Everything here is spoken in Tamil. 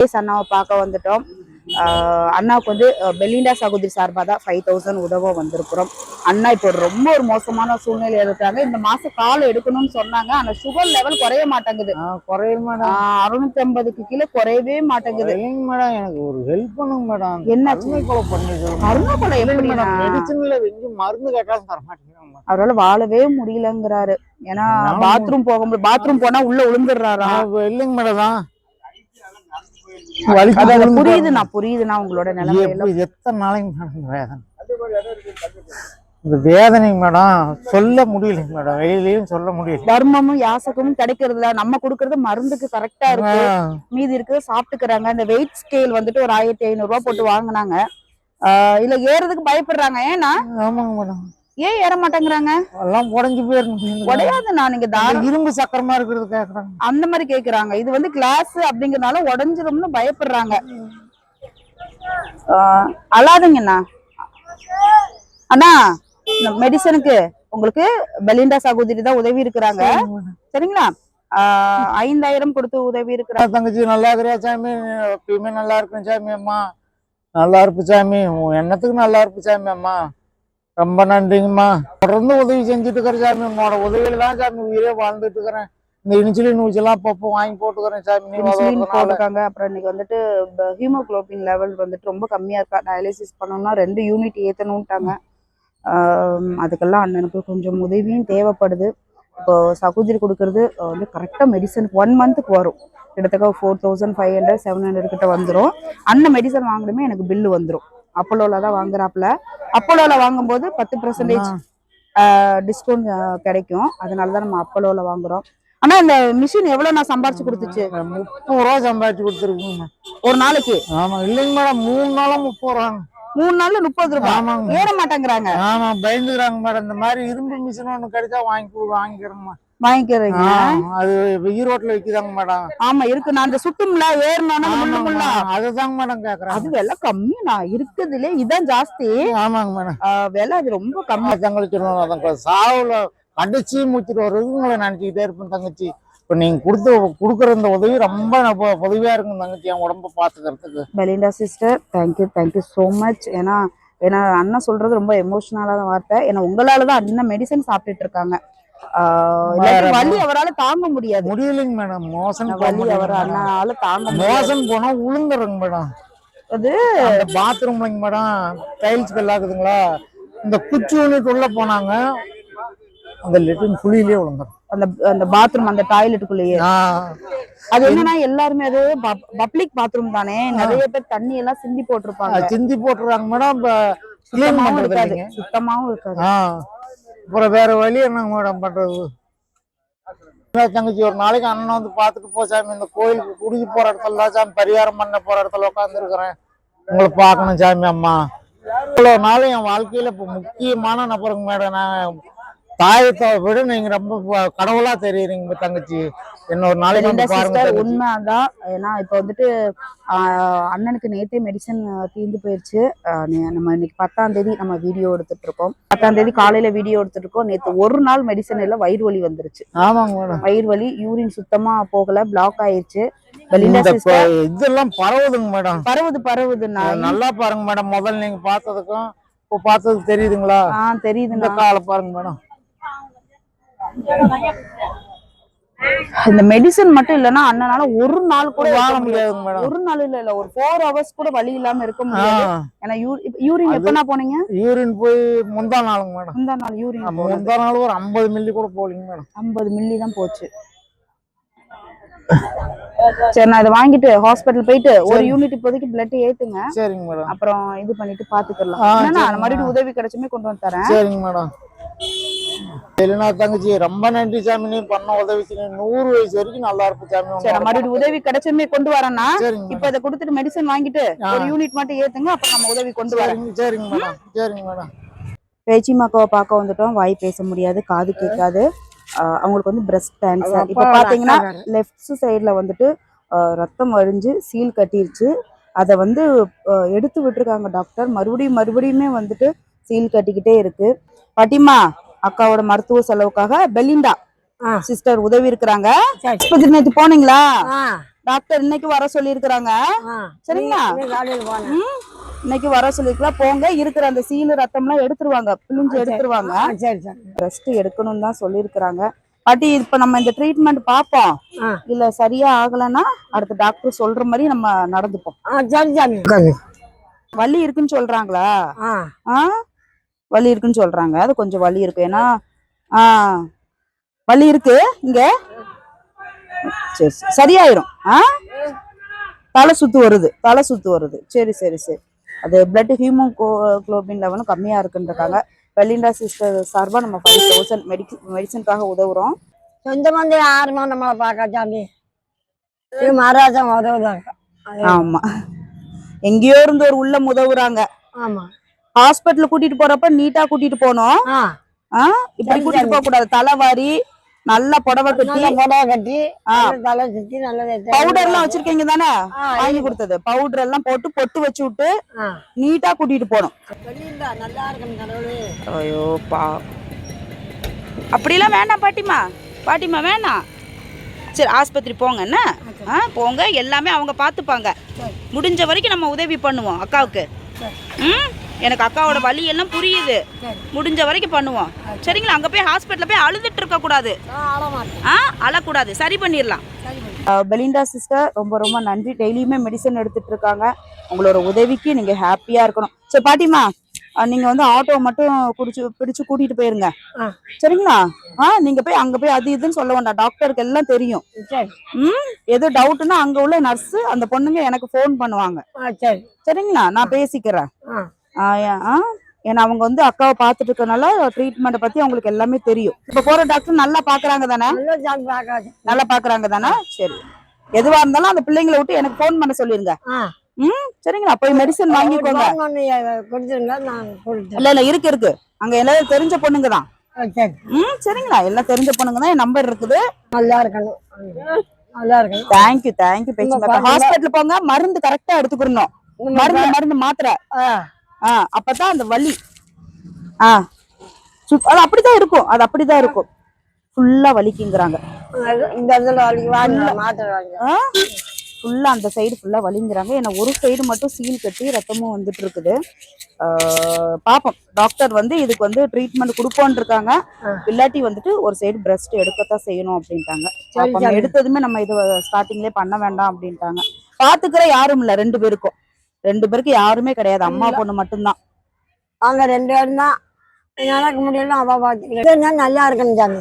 கேஸ் அண்ணாவை பார்க்க வந்துட்டோம். அண்ணாவுக்கு வந்து பெலிண்டா சகோதரி சார்பாக தான் ஃபைவ் தௌசண்ட் உதவ வந்திருக்கிறோம். அண்ணா இப்போ ரொம்ப ஒரு மோசமான சூழ்நிலையில இருக்காங்க. இந்த மாசம் கால் எடுக்கணும்னு சொன்னாங்க. ஆனா சுகர் லெவல் குறைய மாட்டேங்குது. மேடம். அறுநூத்தி ஐம்பதுக்கு கீழே குறையவே மாட்டேங்குது. இல்லைங்க மேடம். எனக்கு ஒரு ஹெல்ப் பண்ணுங்க மேடம். என்னாச்சு? கருணை கொலை பண்ணி கருணாக்குளம் எப்படி மேடம் மெடிசன்ல வெஞ்சு மருந்து கேட்டாலும் தர மாட்டேங்கிறாங்க அவரால வாழவே முடியலங்கிறாரு. ஏன்னா பாத்ரூம் போக பாத்ரூம் போனா உள்ள விழுந்துடுறாரா இல்லைங்க மேடம். அது வலிக்கு புரியுதுண்ணா புரியுதுண்ணா உங்களோட நிலைமை எத்தனை நாளைக்கு மேடம் வேதனை. இந்த வேதனைங்க மேடம் சொல்ல முடியலைங்க மேடம். வெளியிலயும் சொல்ல முடியல. தர்மமும் யாசகமும் கிடைக்கிறதுல. நம்ம கொடுக்கறது மருந்துக்கு கரெக்டா இருக்கு. மீதி இருக்கிறத சாப்பிட்டுக்கிறாங்க. இந்த வெயிட் ஸ்கேல் வந்துட்டு ஒரு ஆயிரத்தி ஐநூறு ரூபாய் போட்டு வாங்குனாங்க. இல்ல ஏறதுக்கு பயப்படுறாங்க. ஏன்னா ஆமாங்க மேடம். ஏன் ஏற மாட்டேங்கிறாங்க? எல்லாம் உடஞ்சு போயிருங்க உடையாது நான் நீங்க தாராள இரும்பு சக்கரமா இருக்கிறது கேக்குறாங்க. அந்த மாதிரி கேக்குறாங்க. இது வந்து கிளாஸ் அப்படிங்கறதுனால உடஞ்சிரும்னு பயப்படுறாங்க. அழாதீங்கண்ணா. அண்ணா இந்த மெடிசனுக்கு உங்களுக்கு பெலிண்டா சகோதரி தான் உதவி இருக்கிறாங்க. சரிங்களா? ஐந்தாயிரம் கொடுத்து உதவி இருக்கிறாங்க. தங்கச்சி நல்லா இருக்கிறியா சாமி? எப்பயுமே நல்லா இருக்கும் சாமி அம்மா. நல்லா இருப்பு சாமி. உன் எண்ணத்துக்கு நல்லா இருப்பு சாமி அம்மா. ரொம்ப நன்றிங்கம்மா. தொடர்ந்து உதவி செஞ்சுட்டு இருக்கிற சாமி உன்னோட உதவியில தான் சாமி உயிரே வாழ்ந்துட்டு இருக்கிறேன் இந்த இன்சுலின் ஊசிலாம் அப்பப்போ வாங்கி போட்டுக்கிறேன் சாமி. போட்டிருக்காங்க அப்புறம் இன்னைக்கு வந்துட்டு ஹீமோகுளோபின் லெவல் வந்துட்டு ரொம்ப கம்மியா இருக்கா? டயாலிசிஸ் பண்ணணும்னா ரெண்டு யூனிட் ஏத்தணும்ட்டாங்க. அதுக்கெல்லாம் அண்ணனுக்கு கொஞ்சம் உதவியும் தேவைப்படுது. இப்போ சகோதரி கொடுக்கறது வந்து கரெக்டாக மெடிசன் ஒன் மந்த்துக்கு வரும். கிட்டத்தட்ட four thousand five hundred seven hundred கிட்ட வந்துடும் அண்ணன் மெடிசன் வாங்கணுமே எனக்கு பில்லு வந்துடும் அப்போலோல தான் வாங்குறாப்புல அப்போலோல வாங்கும்போது பத்து பர்சன்டேஜ் டிஸ்கவுண்ட் கிடைக்கும். அதனால தான் நம்ம அப்போலோல வாங்குறோம். ஆனா இந்த மிஷின் எவ்வளவு நான் சம்பாரிச்சு கொடுத்துச்சு? முப்பது ரூபா சம்பாதிச்சு கொடுத்துருக்குங்க. ஒரு நாளைக்கு? ஆமா இல்லைங்க மேடம் மூணு நாளா முப்பது ரூபா மூணு நாள்ல முப்பது ரூபாய் ஆமாங்க. ஏற மாட்டேங்கிறாங்க. ஆமா பயந்துக்கிறாங்க மேடம். இந்த மாதிரி இரும்பு மிஷின் ஒண்ணு கிடைச்சா வாங்கி வாங்கிக்கிறோம்மா வாங்கிக்கிறீங்க? அது ஈரோட்ல விக்குதாங்க மேடம். ஆமா இருக்கு. நான் அந்த சுட்டும்ல ஏறணும்னா முள்ளு முள்ளா அதுதாங்க மேடம் கேக்குறாங்க அது விலை கம்மி. நான் இருக்குதுலே. இதான் ஜாஸ்தி. ஆமாங்க மேடம். விலை அது ரொம்ப கம்மி. தங்கச்சி அதான் சாவுல கடிச்சு மூச்சிட்டு வர்றது உங்களை நினைச்சுக்கிட்டே இருப்பேன் தங்கச்சி. இப்ப நீங்க கொடுத்து கொடுக்குற இந்த உதவி ரொம்ப உதவியா இருக்கும் தங்கச்சி. என் உடம்ப பாத்துக்கிறதுக்கு Belinda sister. Thank you thank you so much ஏன்னா ஏன்னா அண்ணன் சொல்றது ரொம்ப எமோஷனலான வார்த்தை. ஏன்னா உங்களால தான் அண்ணன் மெடிசன் சாப்பிட்டுட்டு இருக்காங்க. வலி அவரால தாங்க முடியாது. முடியலைங்க மேடம். மோசம் வலி அவர் அண்ணால தாங்க மோசம் போனா உளுந்துறங்க மேடம். அது பாத்ரூம்லங்க மேடம். டைல்ஸ் கல்லாக்குதுங்களா இந்த குச்சி யூனிட் உள்ள போனாங்க. அந்த லெட்டின் குழியிலே விழுந்துரும் அந்த அந்த பாத்ரூம் அந்த டாய்லெட்டுக்குள்ளேயே அது என்னன்னா எல்லாருமே அது பப்ளிக் பாத்ரூம் தானே. நிறைய பேர் தண்ணி எல்லாம் சிந்தி போட்டிருப்பாங்க. சிந்தி போட்டுறாங்க மேடம். சுத்தமாவும் இருக்காது. சுத்தமாவும் இருக்காது. அப்புறம் வேற வழி என்னங்க மேடம் பண்றது? தங்கச்சி ஒரு நாளைக்கு அண்ணன் வந்து பார்த்துட்டு போ சாமி. இந்த கோயிலுக்கு குடிக்க போற இடத்துல தான் சாமி பரிகாரம் பண்ண போற இடத்துல உட்காந்துருக்கிறேன் உங்களை பார்க்கணும் சாமி அம்மா. இவ்வளவு நாள் என் வாழ்க்கையில இப்போ முக்கியமான நபருங்க மேடம் நான். தாயத்தை விட நீங்க ரொம்ப கடவுளா தெரியுறீங்க தங்கச்சி. என்ன ஒரு நாளைக்கு. உண்மைதான். ஏன்னா இப்ப வந்துட்டு அண்ணனுக்கு நேத்தே மெடிசன் தீர்ந்து போயிருச்சு. நம்ம இன்னைக்கு பத்தாம் தேதி நம்ம வீடியோ எடுத்துட்டு இருக்கோம். பத்தாம் தேதி காலையில வீடியோ எடுத்துட்டு இருக்கோம். நேத்து ஒரு நாள் மெடிசன் எல்லாம் வயிறு வலி வந்துருச்சு. ஆமாங்க மேடம் வயிறு வலி யூரின் சுத்தமா போகல பிளாக் ஆயிருச்சு. இந்த இதெல்லாம் பரவுதுங்க மேடம் பரவுது பரவுதுண்ணா நல்லா பாருங்க மேடம் முதல்ல நீங்க பார்த்ததுக்கும் இப்போ பார்த்தது தெரியுதுங்களா? ஆஹ் இந்த தெரியுதுண்ணா காலை பாருங்க மேடம் இந்த மெடிசன் மட்டும் இல்லைன்னா அண்ணனால ஒரு நாள் கூட வாழ இருக்க முடியாது. முடியாதுங்க மேடம். ஒரு நாள் இல்ல இல்ல. ஒரு ஃபோர் ஹவர்ஸ் கூட வலி இல்லாம இருக்க முடியாது. ஏன்னா யூரின் எப்பனா போனீங்க? யூரின் போய் முந்தா நாளுங்க மேடம். முந்தா நாள் யூரின் முந்தா நாள் ஒரு ஐம்பது மில்லி கூட போலிங்க மேடம். ஐம்பது மில்லி தான் போச்சு. சரி நான் இதை வாங்கிட்டு ஹாஸ்பிட்டல் போயிட்டு ஒரு. யூனிட் இப்போதைக்கு பிளட் ஏத்துங்க. சரிங்க மேடம். அப்புறம் இது பண்ணிட்டு பாத்துக்கலாம். மறுபடியும் உதவி கிடைச்சுமே கொண்டு வந்து தரேன். சரிங்க மேடம். இல்லைனா தங்கச்சி ரொம்ப நன்றி சாமி நீ பண்ண உதவிக்கு நீ நூறு வயசு வரைக்கும் நல்லா இருப்பு சாமி சரி மறுபடியும் உதவி கிடைச்சுமே கொண்டு வரேன்னா இப்ப இதை கொடுத்துட்டு மெடிசன் வாங்கிட்டு. ஒரு யூனிட் மட்டும் ஏத்துங்க அப்புறம் நம்ம உதவி கொண்டு வரேன் சரிங்க சரிங்க மேடம் சரிங்க மேடம். பேச்சிமாக்காவை பார்க்க வந்துட்டோம். வாய் பேச முடியாது காது கேட்காது. ஆஹ் அவங்களுக்கு வந்து பிரஸ்ட் கேன்சர் இப்போ அப்பா பாத்தீங்கன்னா லெஃப்ட் சைடுல வந்துட்டு ரத்தம் வழிஞ்சு சீல் கட்டிருச்சு. அதை வந்து எடுத்து விட்டுருக்காங்க டாக்டர் மறுபடியும் மறுபடியுமே வந்துட்டு சீல் கட்டிக்கிட்டே இருக்கு. பாட்டிமா அக்காவோட மருத்துவ செலவுக்காக பெலிண்டா. சிஸ்டர் உதவி இருக்கிறாங்க. நேத்து போனீங்களா? டாக்டர் இன்னைக்கு வர சொல்லியிருக்கிறாங்க. ஆ. சரிங்களா? இன்னைக்கு வர சொல்லிருக்கலாம் போங்க. இருக்கிற அந்த சீலு ரத்தம்லாம் எடுத்துருவாங்க. பிழிஞ்சு எடுத்துருவாங்க. ஆ சரி சரி. ரெஸ்ட் எடுக்கணும்னு தான் சொல்லியிருக்கிறாங்க. பாட்டி இப்ப நம்ம இந்த ட்ரீட்மெண்ட் பார்ப்போம். ஆ. இல்ல சரியா ஆகலைன்னா அடுத்த டாக்டர் சொல்ற மாதிரி நம்ம நடந்துப்போம். வலி இருக்குன்னு சொல்றாங்களா? ஆ. ஆ? வலி இருக்குன்னு சொல்றாங்க. அது கொஞ்சம் வலி இருக்கு. ஏன்னா ஆ வலி இருக்கு. இங்க சரி சரி. சரியாயிரும். ஆ? தலை சுத்து வருது. தலை சுத்து வருது. சரி சரி சரி. அது பிளட் ஹீமோகுளோபின் லெவலும் கம்மியா இருக்குன்றாங்க வெலிண்டா சிஸ்டர் சார்பா நம்ம ஃபைவ் தௌசண்ட் மெடிக்க மெடிசனுக்காக உதவுறோம். சொந்த வந்து யாருமா நம்மளை பார்க்க சாமி மகாராஜா உதவுதாங்க ஆமா. எங்கேயோ இருந்து ஒரு உள்ள உதவுறாங்க. ஆமா. ஹாஸ்பிட்டல் கூட்டிட்டு போறப்ப நீட்டா கூட்டிட்டு போனோம். இப்படி கூட்டிட்டு. போக கூடாது தலைவாரி நல்லா புடவை கட்டி புடவை கட்டி ஆ. நல்ல தலை சுத்தி நல்ல பவுடர் எல்லாம் வச்சிருக்கீங்க தானே? வாங்கி கொடுத்தது. பவுடர் எல்லாம் போட்டு பொட்டு வச்சு விட்டு நீட்டா கூட்டிட்டு போனோம். ஐயோ பா. அப்படிலாம் வேண்டாம் பாட்டிமா பாட்டிமா வேணாம் சரி ஆஸ்பத்திரி போங்க என்ன? ஆ போங்க. எல்லாமே அவங்க பார்த்துப்பாங்க. முடிஞ்ச வரைக்கும் நம்ம உதவி பண்ணுவோம் அக்காவுக்கு. ம்? எனக்கு அக்காவோட வலி எல்லாம் புரியுது. சரி. முடிஞ்ச வரைக்கும் பண்ணுவோம். சரிங்களா? அங்க போய் ஹாஸ்பிட்டல்ல போய் அழுதுட்டு இருக்க கூடாது. நான் ஆள மாட்டேன் ஆ அழக்கூடாது. சரி பண்ணிடலாம். பெலிண்டா சிஸ்டர் ரொம்ப ரொம்ப நன்றி. டெய்லியுமே மெடிசன் எடுத்துட்டு இருக்காங்க. உங்களோட உதவிக்கு நீங்க ஹாப்பியா இருக்கணும். சரி பாட்டிமா நீங்க வந்து ஆட்டோ மட்டும் குடிச்சு பிடிச்சு கூட்டிட்டு போயிருங்க. சரிங்களா? ஆ நீங்க போய் அங்க போய் அது இதுன்னு சொல்ல வேண்டாம். டாக்டருக்கு எல்லாம் தெரியும். ம்? எது டவுட்னா அங்க உள்ள நர்ஸ் அந்த பொண்ணுங்க எனக்கு ஃபோன் பண்ணுவாங்க. சரிங்களா? நான் பேசிக்கிறேன். ஏன்னா அவங்க வந்து அக்காவை பார்த்துட்டு இருக்கனால ட்ரீட்மெண்ட்டை பத்தி அவங்களுக்கு எல்லாமே தெரியும். இப்ப போற டாக்டர் நல்லா பாக்குறாங்க தானே? நல்ல பாக்குறாங்க. தானே? சரி. எதுவா இருந்தாலும் அந்த பிள்ளைங்களை விட்டு எனக்கு ஃபோன் பண்ண சொல்லிருங்க. ம்? சரிங்களா? போய் மெடிசன் வாங்கிக்கோங்க. இல்ல இல்ல இருக்கு இருக்கு. அங்க எல்லாம் தெரிஞ்ச பொண்ணுங்க தான். ம் சரிங்களா? எல்லாம் தெரிஞ்ச பொண்ணுங்க தான். என் நம்பர் இருக்குது. நல்லா இருக்கணும். நல்லா இருக்கணும். தேங்க்யூ தேங்க்யூ பேச்சு ஹாஸ்பிட்டல் போங்க. மருந்து கரெக்டா எடுத்துக்கணும். மருந்து மருந்து மாத்திரை. ஆ அப்பதான் அந்த வலி. ஆ அது அப்படிதான் இருக்கும். அது அப்படிதான் இருக்கும். ஃபுல்லா வலிக்குங்கிறாங்க. இந்த ஃபுல்லா அந்த சைடு ஃபுல்லா வலிங்கிறாங்க. ஏன்னா ஒரு சைடு மட்டும் சீல் கட்டி ரத்தமும் வந்துட்டு இருக்குது. பாப்போம். டாக்டர் வந்து இதுக்கு வந்து ட்ரீட்மெண்ட் கொடுப்போன்னு இருக்காங்க. இல்லாட்டி வந்துட்டு ஒரு சைடு பிரஸ்ட் எடுக்கத்தான் செய்யணும் அப்படின்ட்டாங்க. எடுத்ததுமே நம்ம இது ஸ்டார்டிங்லேயே பண்ண வேண்டாம் அப்படின்ட்டாங்க. பாத்துக்கிற யாரும் இல்ல ரெண்டு பேருக்கும். ரெண்டு பேருக்கு யாருமே கிடையாது. அம்மா பொண்ணு மட்டும்தான். அவங்க ரெண்டு பேரும் தான். எனக்கு முடியல அவ பார்த்துக்கிறேன் நல்லா இருக்கணும் சாமி.